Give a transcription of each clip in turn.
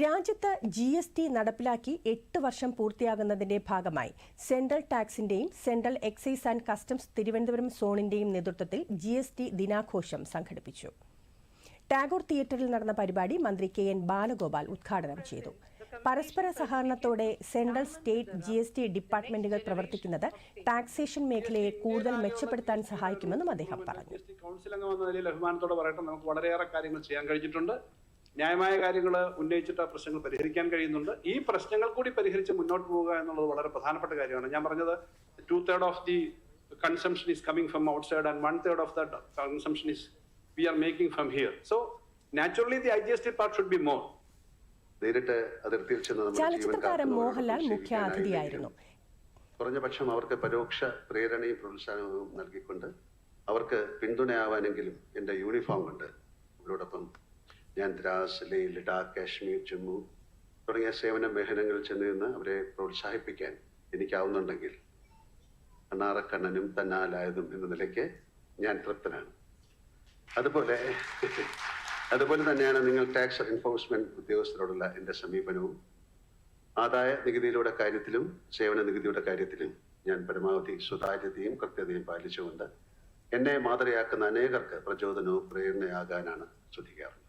രാജ്യത്ത് G S T നടപ്പിലാക്കി എട്ട് വർഷം പൂർത്തിയാകുന്നതിന്റെ ഭാഗമായി central ടാക്സിന്റെയും central excise and customs Thiruvananthapuram സോണിന്റെയും നേതൃത്വത്തിൽ ജി എസ് ടി ദിനാഘോഷം സംഘടിപ്പിച്ചു. ടാഗോർ തിയേറ്ററിൽ നടന്ന പരിപാടി മന്ത്രി കെ എൻ ബാലഗോപാൽ ഉദ്ഘാടനം ചെയ്തു. പരസ്പര സഹകരണത്തോടെ central state G S T ഡിപ്പാർട്ട്മെന്റുകൾ പ്രവർത്തിക്കുന്നത് ടാക്സേഷൻ മേഖലയെ കൂടുതൽ മെച്ചപ്പെടുത്താൻ സഹായിക്കുമെന്നും അദ്ദേഹം പറഞ്ഞു. കൗൺസിൽ അംഗം എന്ന നിലയിൽ അഭിമാനത്തോടെ പറയട്ടെ നമുക്ക് വളരെയേറെ കാര്യങ്ങൾ ചെയ്യാൻ കഴിഞ്ഞിട്ടുണ്ട്. ന്യായമായ കാര്യങ്ങൾ ഉന്നയിച്ചിട്ട് ആ പ്രശ്നങ്ങൾ പരിഹരിക്കാൻ കഴിയുന്നുണ്ട്. ഈ പ്രശ്നങ്ങൾ കൂടി പരിഹരിച്ച് മുന്നോട്ട് പോവുക എന്നുള്ളത് വളരെ പ്രധാനപ്പെട്ട കാര്യമാണ്. ഞാൻ പറഞ്ഞത് two third of the consumption is coming from outside and one third of the consumption is we are making from here so naturally the I G S T part should be more നേരിട്ട് അതിർത്തിയിൽ ചെന്ന് ചലച്ചിത്ര താരം മോഹൻലാൽ മുഖ്യ നിക്ഷേപിക്കാനായി അതിഥിയായിരുന്നു കുറഞ്ഞ പക്ഷം അവർക്ക് പരോക്ഷ പ്രേരണയും പ്രോത്സാഹനവും നൽകിക്കൊണ്ട് അവർക്ക് പിന്തുണയാവാനെങ്കിലും എന്റെ യൂണിഫോം ഉണ്ട്. അവരോടൊപ്പം ഞാൻ ദ്രാസ് ലേ ലഡാക്ക് കാശ്മീർ ജമ്മു തുടങ്ങിയ സേവന മേഖലകളിൽ ചെന്ന് നിന്ന് അവരെ പ്രോത്സാഹിപ്പിക്കാൻ എനിക്കാവുന്നുണ്ടെങ്കിൽ കണ്ണാറക്കണ്ണനും തന്നാലായതും എന്ന നിലയ്ക്ക് ഞാൻ തൃപ്തനാണ്. അതുപോലെ അതുപോലെ തന്നെയാണ് നിങ്ങൾ ടാക്സ് എൻഫോഴ്സ്മെന്റ് ഉദ്യോഗസ്ഥരോടുള്ള എന്റെ സമീപനവും. ആദായ നികുതിയിലൂടെ കാര്യത്തിലും സേവന നികുതിയുടെ കാര്യത്തിലും ഞാൻ പരമാവധി സുതാര്യതയും കൃത്യതയും പാലിച്ചുകൊണ്ട് എന്നെ മാതൃയാക്കുന്ന അനേകർക്ക് പ്രചോദനവും പ്രേരണയാകാനാണ് ശ്രദ്ധിക്കാറുള്ളത്.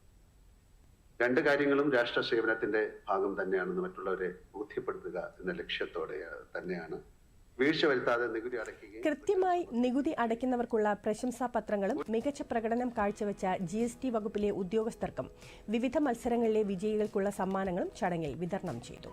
രണ്ട് കാര്യങ്ങളും രാഷ്ട്ര സേവനത്തിന്റെ ഭാഗം തന്നെയാണെന്ന് മറ്റുള്ളവരെ ബോധ്യപ്പെടുത്തുക എന്ന ലക്ഷ്യത്തോടെ തന്നെയാണ്. വീഴ്ച വരുത്താതെ നികുതി അടയ്ക്കുകയും കൃത്യമായി നികുതി അടയ്ക്കുന്നവർക്കുള്ള പ്രശംസാ പത്രങ്ങളും മികച്ച പ്രകടനം കാഴ്ചവെച്ച ജി എസ് ടി വകുപ്പിലെ ഉദ്യോഗസ്ഥർക്കും വിവിധ മത്സരങ്ങളിലെ വിജയികൾക്കുള്ള സമ്മാനങ്ങളും ചടങ്ങിൽ വിതരണം ചെയ്തു.